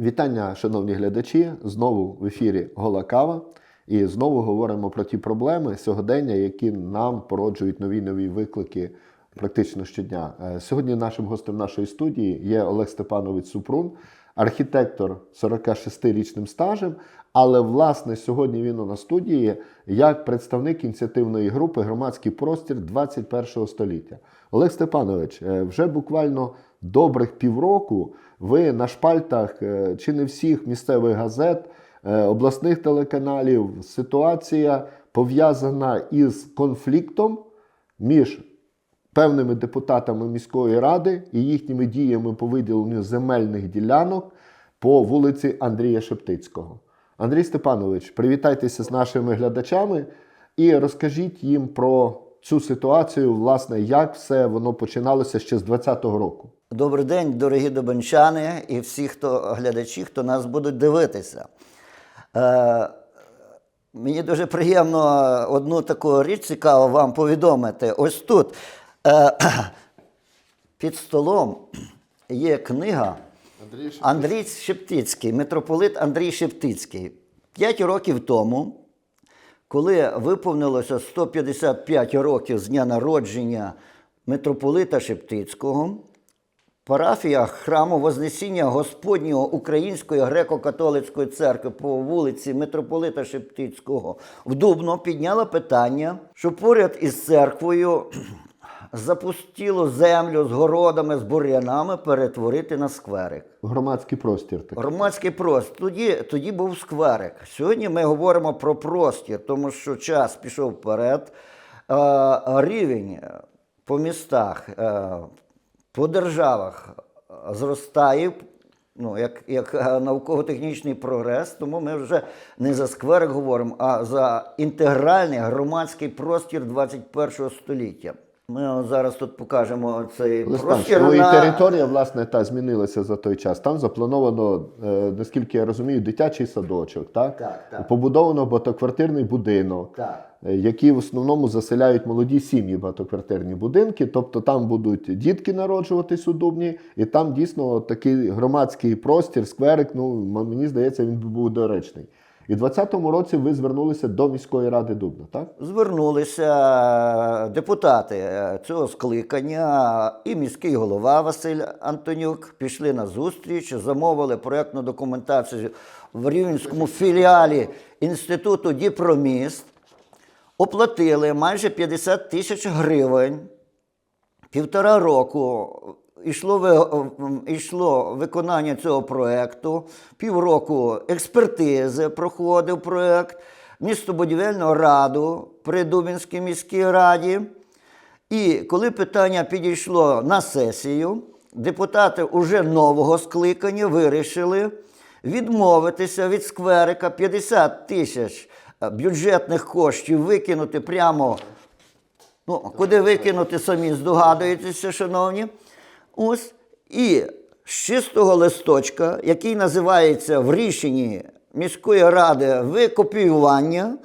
Вітання, шановні глядачі. Знову в ефірі Гола Кава. І знову говоримо про ті проблеми сьогодення, які нам породжують нові нові виклики практично щодня. Е, Сьогодні нашим гостем нашої студії є Олег Степанович Супрун, архітектор 46-річним стажем. Але власне сьогодні він у нас студії як представник ініціативної групи Громадський простір 21 століття. Олег Степанович, е, вже буквально добрих півроку ви на шпальтах е, чи не всіх місцевих газет, е, обласних телеканалів ситуація пов'язана із конфліктом між певними депутатами міської ради і їхніми діями по виділенню земельних ділянок по вулиці Андрія Шептицького. Андрій Степанович, привітайтеся з нашими глядачами і розкажіть їм про цю ситуацію, власне, як все воно починалося ще з 2020 року. Добрий день, дорогі добенчани і всі, хто глядачі, хто нас будуть дивитися. Е, мені дуже приємно одну таку річ цікаво вам повідомити. Ось тут е, під столом є книга Андрій Шептицький, митрополит Андрій Шептицький. П'ять років тому, коли виповнилося 155 років з дня народження митрополита Шептицького, Парафія храму Вознесіння Господнього Української греко-католицької церкви по вулиці Митрополита Шептицького в Дубно підняла питання, що поряд із церквою запустілу землю з городами, з бур'янами перетворити на скверик. Громадський простір такий. Громадський простір. Тоді, тоді був скверик. Сьогодні ми говоримо про простір, тому що час пішов вперед. Е, рівень по містах, е, по державах е, зростає. Ну, як, як е, науково-технічний прогрес, тому ми вже не за скверик говоримо, а за інтегральний громадський простір 21 століття. Ми от зараз тут покажемо цей простір. ну і на- територія, власне, та змінилася за той час. Там заплановано, е, наскільки я розумію, дитячий садочок, так? Так, так. Побудовано багатоквартирний будинок, Так. е, які в основному заселяють молоді сім'ї багатоквартирні будинки. Тобто там будуть дітки народжуватись у Дубні, і там дійсно такий громадський простір, скверик. Ну мені здається, він був доречний. І в 2020 році ви звернулися до міської ради Дубна, так? Звернулися депутати е, цього скликання і міський голова Василь Антонюк пішли на зустріч, замовили проєктну документацію в Рівненському філіалі Інституту Діпроміст, оплатили майже 50 тисяч гривень. Півтора року йшло, йшло виконання цього проєкту, півроку експертизи проходив проєкт, містобудівельну раду при Дубінській міській раді. І коли питання підійшло на сесію, депутати уже нового скликання вирішили відмовитися від скверика 50 тисяч е, бюджетних коштів викинути прямо Ну, куди викинути, самі здогадуєтеся, шановні. Ось. І з чистого листочка, який називається в рішенні міської ради викопіювання,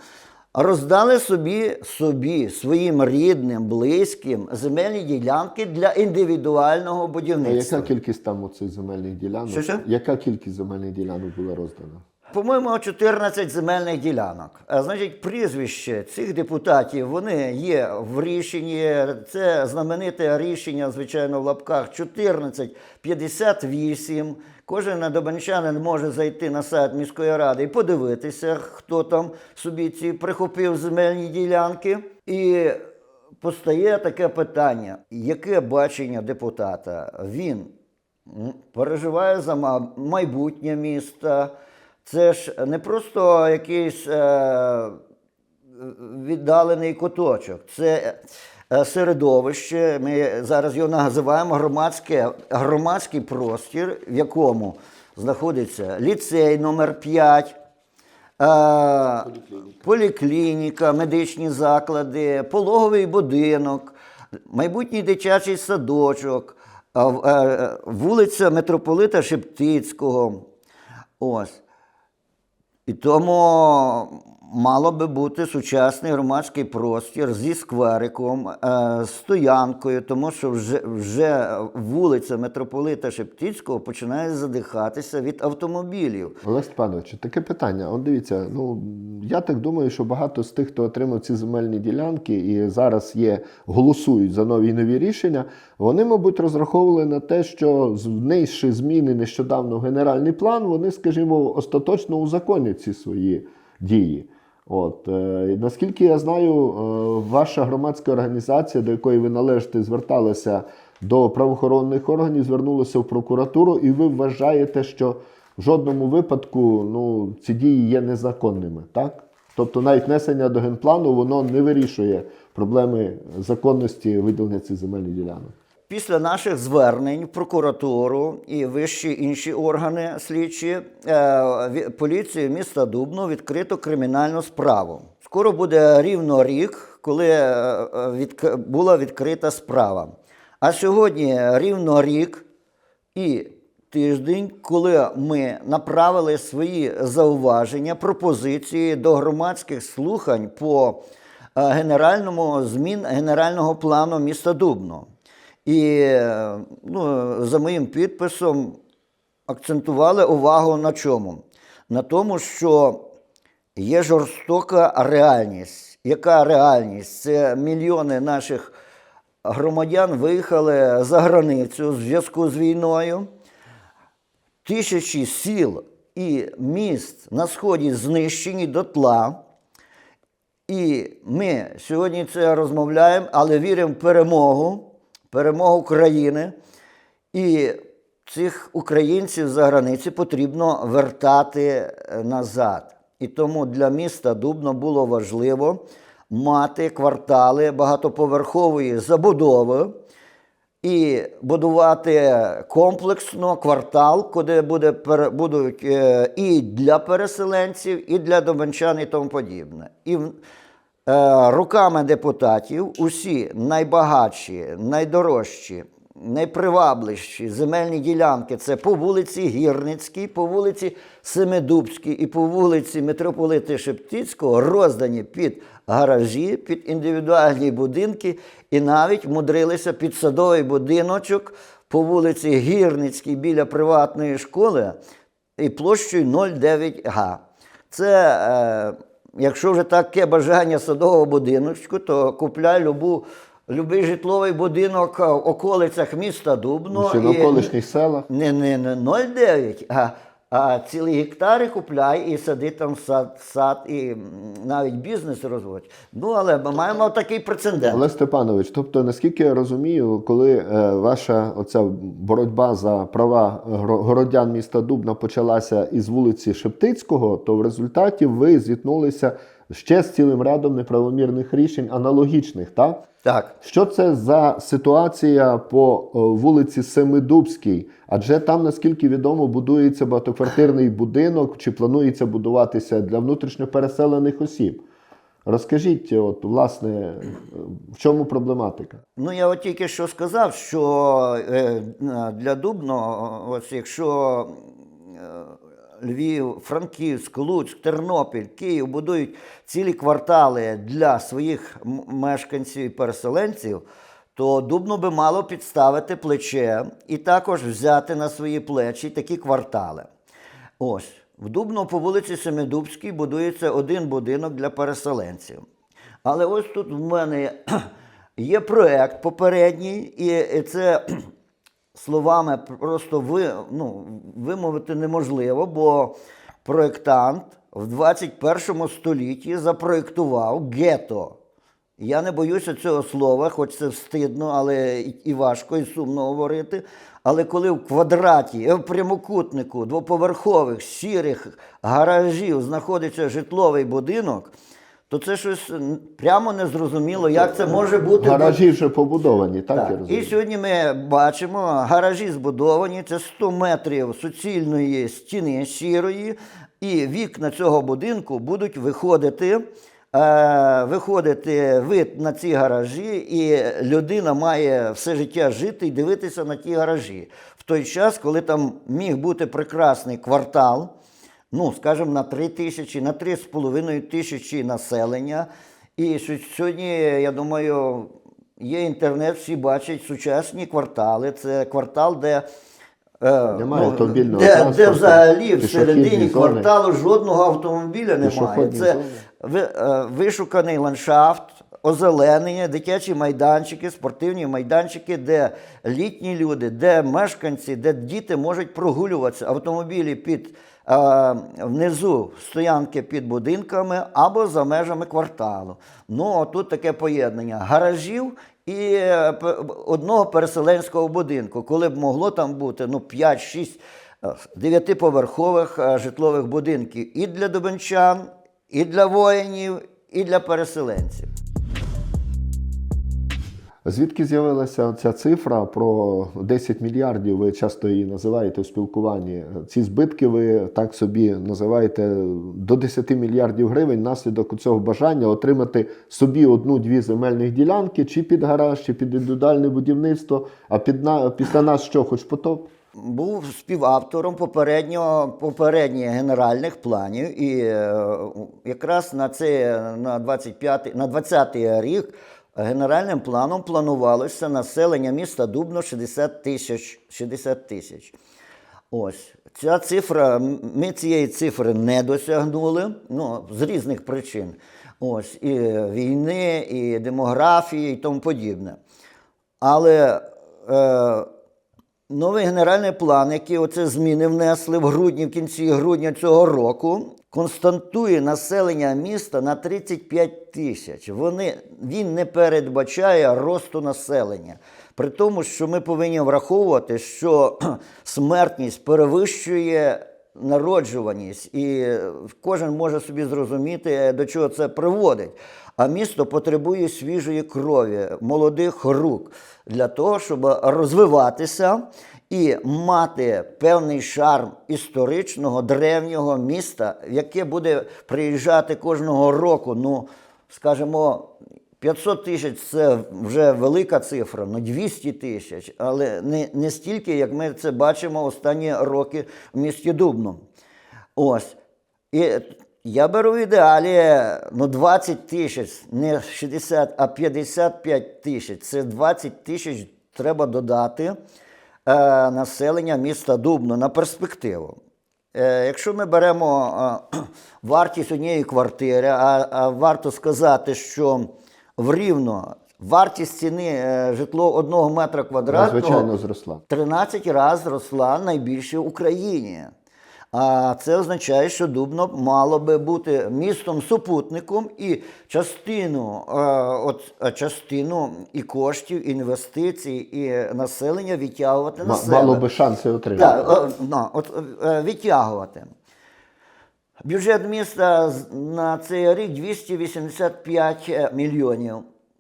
роздали собі, собі своїм рідним, близьким земельні ділянки для індивідуального будівництва. А яка кількість там оцих земельних ділянок? Що, що? Яка кількість земельних ділянок була роздана? По-моєму, 14 земельних ділянок. А значить, прізвище цих депутатів вони є в рішенні. Це знамените рішення, звичайно, в лапках 1458. Кожен добанчанин може зайти на сайт міської ради і подивитися, хто там собі ці прихопив земельні ділянки. І постає таке питання: яке бачення депутата? Він переживає за майбутнє міста. Це ж не просто якийсь е, віддалений куточок. Це е, середовище. Ми зараз його називаємо громадське, громадський простір, в якому знаходиться ліцей номер 5 Е, поліклініка, медичні заклади, пологовий будинок, майбутній дитячий садочок, е, е, вулиця Митрополита Шептицького. Ось. І тому мало би бути сучасний громадський простір зі сквериком, е, стоянкою, тому що вже, вже вулиця митрополита Шептицького починає задихатися від автомобілів. Олег Степанович, таке питання. От дивіться, ну я так думаю, що багато з тих, хто отримав ці земельні ділянки і зараз є, голосують за нові і нові рішення. Вони, мабуть, розраховували на те, що внесши зміни нещодавно в генеральний план, вони, скажімо, остаточно узаконять ці свої дії. От е, наскільки я знаю, е, ваша громадська організація, до якої ви належите, зверталася до правоохоронних органів, звернулася в прокуратуру, і ви вважаєте, що в жодному випадку ну, ці дії є незаконними, так? Тобто навіть внесення до генплану воно не вирішує проблеми законності виділення цих земельних ділянок. Після наших звернень в прокуратуру і вищі інші органи слідчі е, поліцію міста Дубно відкрито кримінальну справу. Скоро буде рівно рік, коли е, е, відк- була відкрита справа. А сьогодні рівно рік і тиждень, коли ми направили свої зауваження, пропозиції до громадських слухань по генеральному змін генерального плану міста Дубно. І ну, за моїм підписом акцентували увагу на чому? На тому, що є жорстока реальність. Яка реальність? Це мільйони наших громадян виїхали за границю в зв'язку з війною. Тисячі сіл і міст на сході знищені дотла. І ми сьогодні це розмовляємо, але віримо в перемогу, перемогу країни. І цих українців за границі потрібно вертати е, назад. І тому для міста Дубно було важливо мати квартали багатоповерхової забудови і будувати комплексно квартал, куди буде будуть е, і для переселенців, і для доманчан, і тому подібне. І руками депутатів усі найбагатші, найдорожчі, найпривабливіші земельні ділянки це по вулиці Гірницькій, по вулиці Семидубській і по вулиці Митрополити Шептицького роздані під гаражі, під індивідуальні будинки і навіть мудрилися під садовий будиночок по вулиці Гірницькій біля приватної школи і площею 0,9 га. Це, е, якщо вже таке бажання садового будиночку, то купляй любу, любий житловий будинок в околицях міста Дубно. Чи в околишніх селах. Не, не, не 0,9, а, а цілі гектари купляй і сади там сад, сад і навіть бізнес розводь. Ну, але ми маємо такий прецедент. Олег Степанович, тобто, наскільки я розумію, коли е, ваша оця боротьба за права городян міста Дубна почалася із вулиці Шептицького, то в результаті ви зіткнулися ще з цілим рядом неправомірних рішень аналогічних, так? Так. Що це за ситуація по е, вулиці Семидубській? Адже там, наскільки відомо, будується багатоквартирний будинок чи планується будуватися для внутрішньопереселених осіб. Розкажіть, от, власне, е, в чому проблематика? Ну, я от тільки що сказав, що е, для Дубно, ось якщо е, Львів, Франківськ, Луцьк, Тернопіль, Київ будують цілі квартали для своїх мешканців і переселенців, то Дубно би мало підставити плече і також взяти на свої плечі такі квартали. Ось, в Дубно по вулиці Семидубській будується один будинок для переселенців. Але ось тут в мене є проект попередній, і це словами просто ви, ну, вимовити неможливо, бо проєктант в 21 столітті запроєктував гето. Я не боюся цього слова, хоч це встидно, але і- і важко, і сумно говорити. Але коли в квадраті, е, в прямокутнику двоповерхових сірих гаражів знаходиться житловий будинок, то це щось прямо незрозуміло, як це може бути. Гаражі вже побудовані, так, я розумію? І сьогодні ми бачимо, гаражі збудовані, це 100 метрів суцільної стіни сірої, і вікна цього будинку будуть виходити. Е, виходити вид на ці гаражі, і людина має все життя жити і дивитися на ті гаражі. В той час, коли там міг бути прекрасний квартал, ну, скажімо, на 3 тисячі, на 3,5 тисячі населення. І сьогодні, я думаю, є інтернет, всі бачать сучасні квартали. Це квартал, де. е, Немає автомобільного де, де взагалі пішохідні всередині кварталу жодного автомобіля немає. Це е, вишуканий ландшафт, озеленення, дитячі майданчики, спортивні майданчики, де літні люди, де мешканці, де діти можуть прогулюватися. Автомобілі під внизу стоянки під будинками або за межами кварталу. Ну, тут таке поєднання гаражів і е, одного переселенського будинку, коли б могло там бути ну, 5-6 е, дев'ятиповерхових е, житлових будинків і для дубенчан, і для воїнів, і для переселенців. Звідки з'явилася ця цифра про 10 мільярдів? Ви часто її називаєте у спілкуванні. Ці збитки ви так собі називаєте до 10 мільярдів гривень наслідок цього бажання отримати собі одну-дві земельних ділянки, чи під гараж, чи під індивідуальне будівництво. А під на після нас що, хоч потоп? Був співавтором попереднього попередніх генеральних планів, і е, якраз на це на 25 на 20-й рік генеральним планом планувалося населення міста Дубно 60 тисяч. 60 тисяч. Ось ця цифра, ми цієї цифри не досягнули, ну, з різних причин. Ось і війни, і демографії, і тому подібне. Але е, новий генеральний план, який оце зміни внесли в грудні, в кінці грудня цього року, константує населення міста на 35 тисяч. Вони, він не передбачає росту населення. При тому, що ми повинні враховувати, що смертність перевищує народжуваність, і е, кожен може собі зрозуміти, до чого це приводить. А місто потребує свіжої крові, молодих рук для того, щоб розвиватися і мати певний шарм історичного древнього міста, яке буде приїжджати кожного року. Ну, скажімо, 500 тисяч це вже велика цифра, ну 200 тисяч, але не, не стільки, як ми це бачимо останні роки в місті Дубно. Ось. І я беру в ідеалі ну, 20 тисяч, не 60, а 55 тисяч. Це 20 тисяч треба додати населення міста Дубно на перспективу. Е, якщо ми беремо е, вартість однієї квартири, а, варто сказати, що в Рівно вартість ціни е, житло одного метра квадратного Звичайно, зросла. 13 разів зросла найбільше в Україні. А це означає, що Дубно мало би бути містом супутником і частину, е, от, е, частину і коштів, інвестицій, і населення відтягувати на себе. Мало би шанси отримати. Так, е, ну, от, е, відтягувати. Бюджет міста на цей рік 285 мільйонів.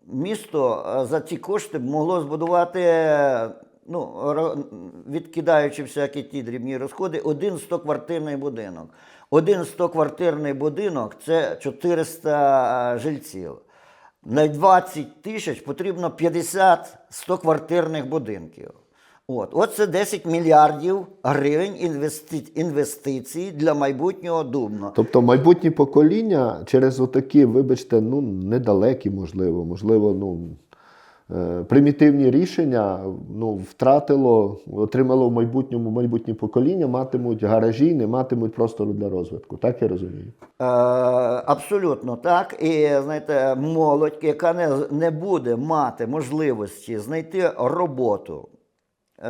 Місто е, за ці кошти могло збудувати, е, ну, відкидаючи всякі ті дрібні розходи, один 100-квартирний будинок. Один 100-квартирний будинок це 400 жильців. На 20 тисяч потрібно 50 100-квартирних будинків. От. От це 10 мільярдів гривень інвести... інвестицій для майбутнього Дубно. Тобто майбутні покоління через отакі, вибачте, ну недалекі, можливо, можливо, ну е, примітивні рішення ну, втратило, отримало в майбутньому майбутнє покоління, матимуть гаражі, не матимуть простору для розвитку. Так я розумію. Е, абсолютно так. І знаєте, молодь, яка не, не буде мати можливості знайти роботу, е,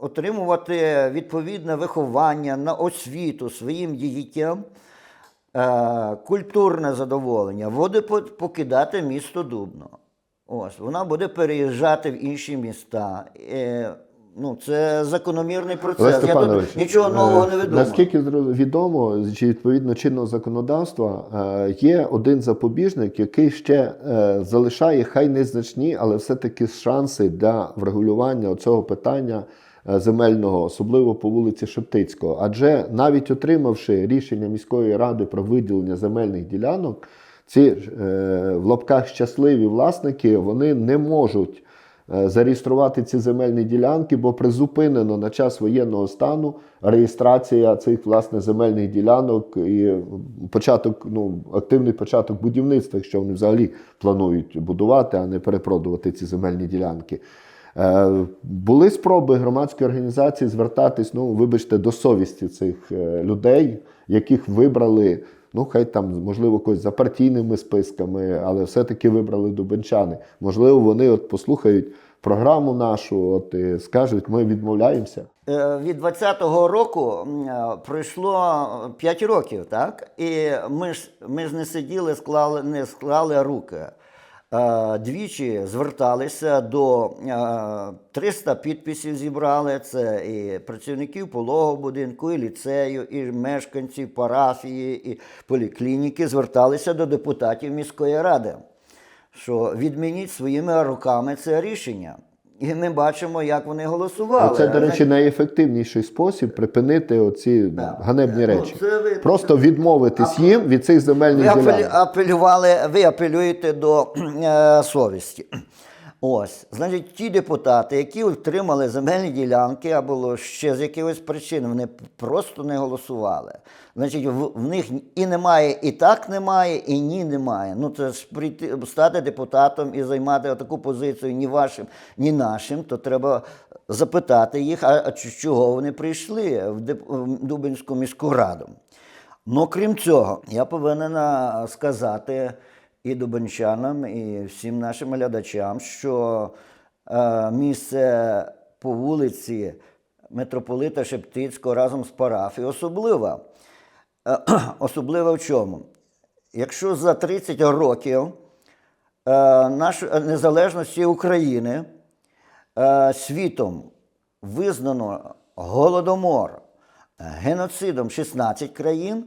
отримувати відповідне виховання на освіту своїм дітям, е, культурне задоволення, буде по- покидати місто Дубно. Ось, вона буде переїжджати в інші міста. Е, ну, це закономірний процес. Я тут нічого нового не е, видумав. Наскільки відомо, чи відповідно чинного законодавства, е, є один запобіжник, який ще е, залишає хай незначні, але все-таки шанси для врегулювання цього питання е, земельного, особливо по вулиці Шептицького. Адже навіть отримавши рішення міської ради про виділення земельних ділянок, ці е, в лапках щасливі власники вони не можуть е, зареєструвати ці земельні ділянки, бо призупинено на час воєнного стану реєстрація цих власне земельних ділянок і початок, ну активний початок будівництва, якщо вони взагалі планують будувати, а не перепродувати ці земельні ділянки. Е, Були спроби громадської організації звертатись, ну вибачте, до совісті цих людей, яких вибрали, ну хай там, можливо, когось за партійними списками, але все-таки вибрали дубенчани. Можливо, вони от послухають програму нашу, от і скажуть, ми відмовляємося. Е, Від 20-го року е, пройшло 5 років, так? І ми ж, ми ж не сиділи, склали, не склали руки. Е, Двічі зверталися до е, 300 підписів зібрали. Це і працівників пологового будинку, і ліцею, і мешканців парафії, і поліклініки зверталися до депутатів міської ради що відмініть своїми руками це рішення. І ми бачимо, як вони голосували. Це, до речі, найефективніший спосіб припинити оці ганебні Ну, речі. це ви- Просто відмовитись їм від цих ви земельних апелю- ділянок. апелювали, ви апелюєте до е, совісті. Ось, значить, ті депутати, які отримали земельні ділянки або ще з якихось причин, вони просто не голосували. Значить, в, в них і немає, і так немає, і ні немає. Ну це ж прийти стати депутатом і займати таку позицію ні вашим, ні нашим, то треба запитати їх, а, а чого вони прийшли в деп- в Дубинську міську раду. Ну, крім цього, я повинен сказати і дубенчанам, і всім нашим глядачам, що е, місце по вулиці митрополита Шептицького разом з парафією особливе. Е, в чому? Якщо за 30 років е, нашої незалежності України світом визнано голодомор геноцидом 16 країн,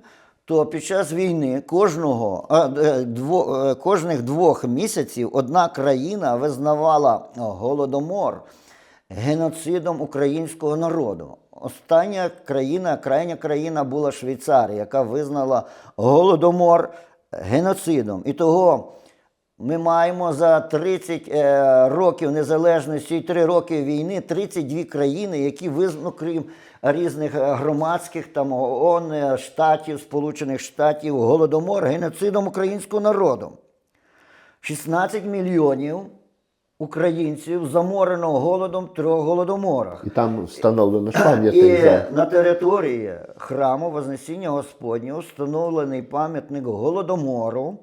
то під час війни кожного, е, дво, е, кожних двох місяців одна країна визнавала голодомор геноцидом українського народу. Остання країна, крайня країна була Швейцарія, яка визнала голодомор геноцидом. І того ми маємо за 30 е, років незалежності і 3 роки війни 32 країни, які визнано, крім різних е, громадських там ООН, е, штатів, Сполучених Штатів, голодомор геноцидом українського народу. 16 мільйонів українців заморено голодом в трьох голодоморах. І там встановлено ж І за на території храму Вознесіння Господнього встановлений пам'ятник Голодомору,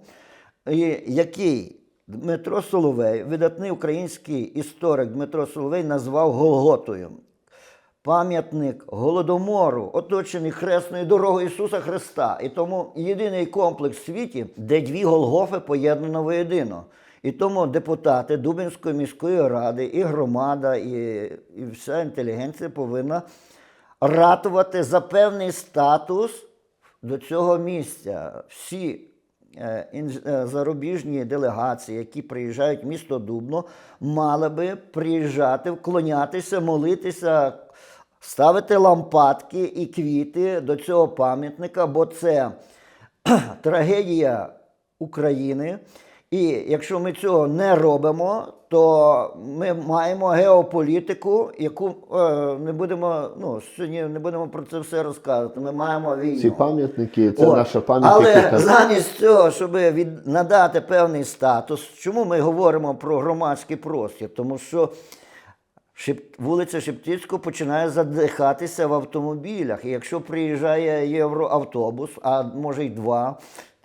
який Дмитро Соловей, видатний український історик Дмитро Соловей, назвав Голготою. Пам'ятник Голодомору, оточений хресною дорогою Ісуса Христа. І тому єдиний комплекс в світі, де дві Голгофи поєднано воєдино. І тому депутати Дубинської міської ради, і громада, і, і вся інтелігенція повинна ратувати за певний статус до цього місця. Всі е, е, зарубіжні делегації, які приїжджають в місто Дубно, мали би приїжджати, вклонятися, молитися, ставити лампадки і квіти до цього пам'ятника, бо це трагедія України. І якщо ми цього не робимо, то ми маємо геополітику, яку е, не будемо, ну сьогодні не будемо про це все розказувати. Ми маємо війну. ці пам'ятники, це От. наша пам'ять. Але яка- замість цього, щоб від, надати певний статус, чому ми говоримо про громадський простір? Тому що. Вулиця Шептицького починає задихатися в автомобілях. І якщо приїжджає євроавтобус, а може й два,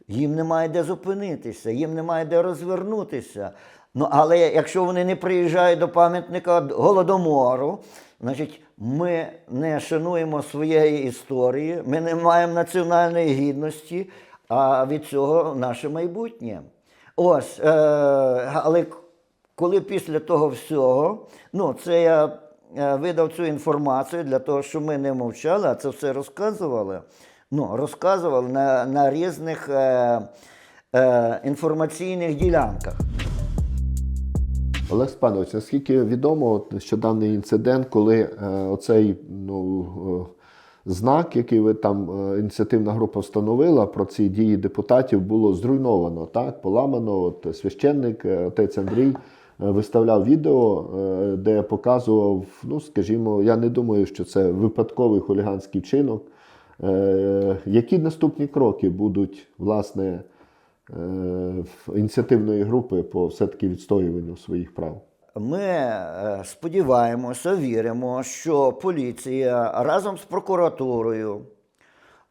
їм немає де зупинитися, їм немає де розвернутися. Ну, але якщо вони не приїжджають до пам'ятника Голодомору, значить ми не шануємо своєї історії, ми не маємо національної гідності, а від цього наше майбутнє. Ось, е, але коли після того всього, ну це я е, видав цю інформацію для того, щоб ми не мовчали, а це все розказували. Ну, розказували на, на різних е, е, інформаційних ділянках. Олег Спанович, наскільки відомо, от нещодавний інцидент, коли е, оцей ну, е, знак, який ви там е, ініціативна група встановила про ці дії депутатів, було зруйновано, так, поламано. От священник, е, отець Андрій виставляв відео, е, де я показував, ну скажімо, я не думаю, що це випадковий хуліганський вчинок. Е, Які наступні кроки будуть власне е, ініціативної групи по все-таки відстоюванню своїх прав? Ми е, сподіваємося, віримо, що поліція разом з прокуратурою,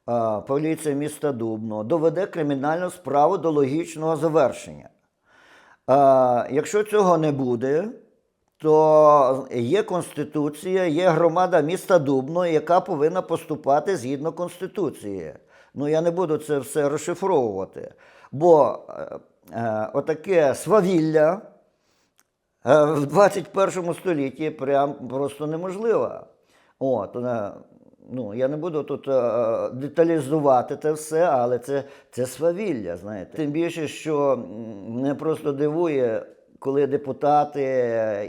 е, поліція міста Дубно доведе кримінальну справу до логічного завершення. Якщо цього не буде, то є Конституція, є громада міста Дубно, яка повинна поступати згідно Конституції. Ну, я не буду це все розшифровувати. Бо е, е, отаке свавілля е, в 21 столітті прям просто неможливо. От, е, ну, я не буду тут е, деталізувати це все, але це, це свавілля, знаєте. Тим більше, що мене просто дивує, коли депутати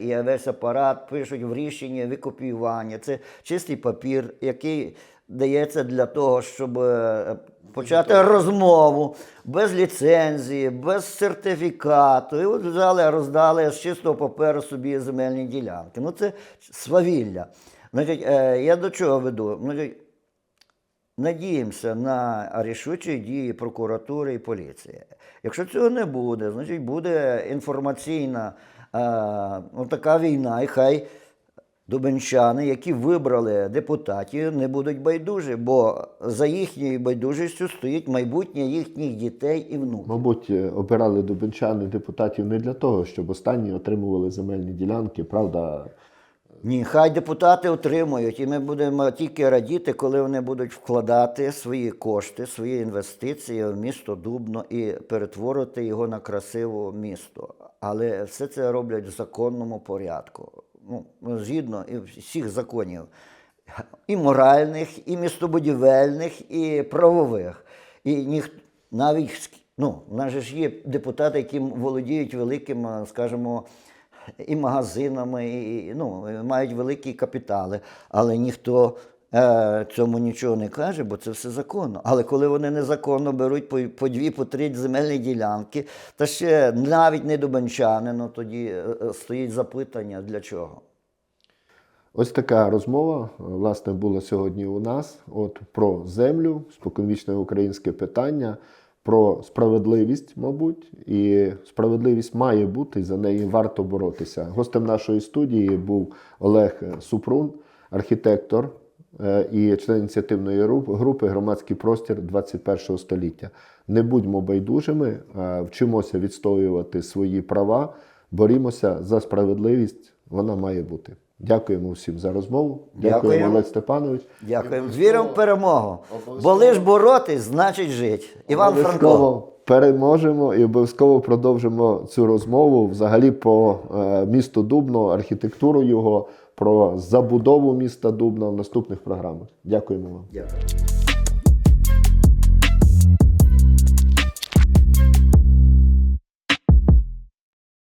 і весь апарат пишуть в рішенні викопіювання. Це чистий папір, який дається для того, щоб е, почати розмову без ліцензії, без сертифікату. І от взяли, роздали з чистого паперу собі земельні ділянки. Ну це свавілля. Значить, е, я до чого веду? Значить, Надіємося на рішучі дії прокуратури і поліції. Якщо цього не буде, значить буде інформаційна е, ну, така війна, і хай дубенчани, які вибрали депутатів, не будуть байдужі, бо за їхньою байдужістю стоїть майбутнє їхніх дітей і внуків. Мабуть, е, обирали дубенчани депутатів не для того, щоб останні отримували земельні ділянки, правда. Ні, хай депутати отримують, і ми будемо тільки радіти, коли вони будуть вкладати свої кошти, свої інвестиції в місто Дубно і перетворити його на красиве місто. Але все це роблять в законному порядку. Ну, згідно всіх законів і моральних, і містобудівельних, і правових. І ніх, навіть ну, у нас ж є депутати, які володіють великим, скажімо, і магазинами, і, ну, мають великі капітали, але ніхто е, цьому нічого не каже, бо це все законно. Але коли вони незаконно беруть по, по дві, по три земельні ділянки, та ще навіть не дубанчани, ну тоді е, е, стоїть запитання для чого. Ось така розмова, власне, була сьогодні у нас. От про землю, споконвічне українське питання, про справедливість, мабуть, і справедливість має бути, за неї варто боротися. Гостем нашої студії був Олег Супрун, архітектор е, і член ініціативної групи Громадський простір 21 століття. Не будьмо байдужими, вчимося відстоювати свої права, борімося за справедливість. Вона має бути. Дякуємо всім за розмову. Дякуємо, Дякуємо. Олег Степанович. Дякуємо. Віримо в перемогу. Бо лиш боротись, значить жити. Іван Франко. Переможемо і обов'язково продовжимо цю розмову взагалі по місто місту Дубно, архітектуру його, про забудову міста Дубна в наступних програмах. Дякуємо вам. Дякую.